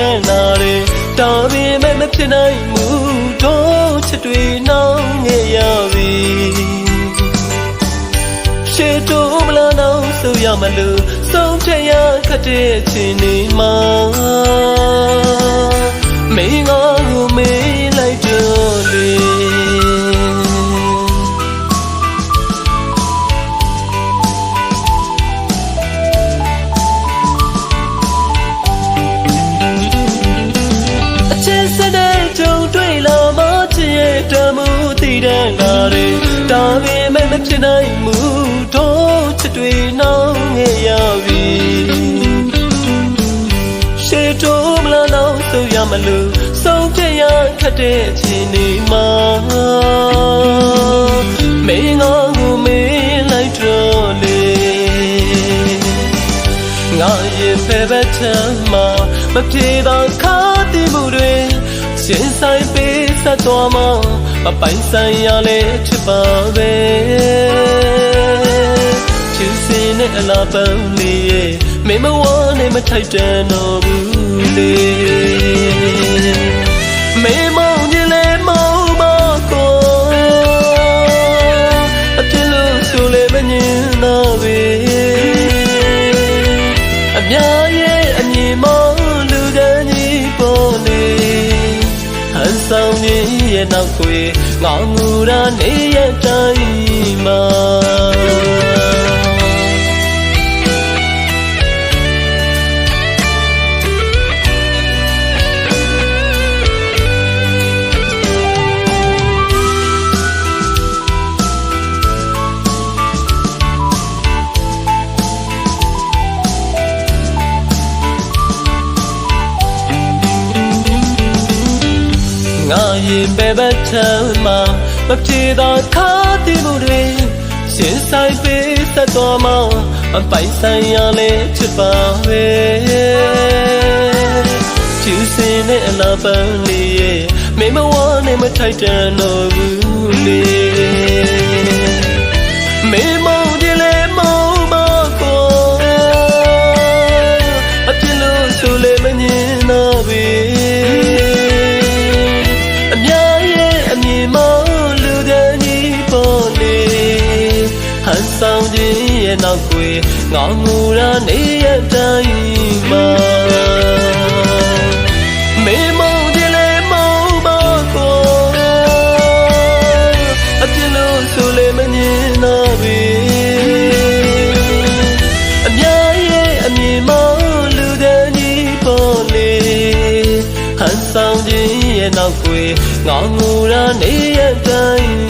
တဲ့နာတွေဒါပေမဲ့မဖြစ်နိုင်မှုတို့ချစ်တွေနှောင်းငယ်ရပြီရှေ့တို့မလားတော့ဆိုရမလို့ဆုံးဖြတ်ရခက်တဲ့ချိန်နေမှာမင်းငါကို လာတွေဒါပေမဲ့မဖြစ်နိုင်မှုတို့ချစ်တွေနှောင်းငယ်ရပြီရှေ့တို့မလားတော့ဆိုရမလို့ဆုံးဖြတ်ရခက်တဲ့အချိန်ဒီမှာမင်းငါကိုမေးလိုက်တော့လေငါရဲ့ဖဲဘက်ချမ်းမှာမပြေတော့ခါတိမှုတွေစဉ်ဆိုင်ပေးဆက်တော်မှာ မပိုင်ဆိုင်ရလဲချစ်ပါပဲချစ်စင်းနဲ့အလားပန်းလေးရဲ့မေမဝါနဲ့မထိုက်တန်တော့ဘူးလေမေမောင်ကြီးလဲမောင်မကိုအပြစ်လို့ဆိုလဲမငင်းတော့ပဲအများ ဆောင်ကြီးရဲ့နောက်ွယ်ငေါငူရာနေရဲ့တိုင်းမှာ ငါရင်ပဲဘက်ချမ်းမှာမပြေတော့ခါတိမှုတွေစဉ်ဆိုင်ပေးဆက်တော်မှာအပိုင်ဆိုင်ရလဲချစ်ပါပဲကျူစင်းနဲ့အလားပန်းလေးရဲ့မေမဝါနဲ့မထိုက်တန်တော့ဘူးလေမေမော ရဲ့နောက်ွယ်ငေါငူရာနေရဲ့တိုင်းမှာမေမောင်ဒီလေမောင်မကိုအပြစ်လို့ဆိုလေမငင်းတော့ဘူးအများရဲ့အမြင်မောလူတန်းကြီးပေါ်နေဟန်ဆောင်ခြင်းရဲ့နောက်ွယ်ငေါငူရာနေရဲ့တိုင်း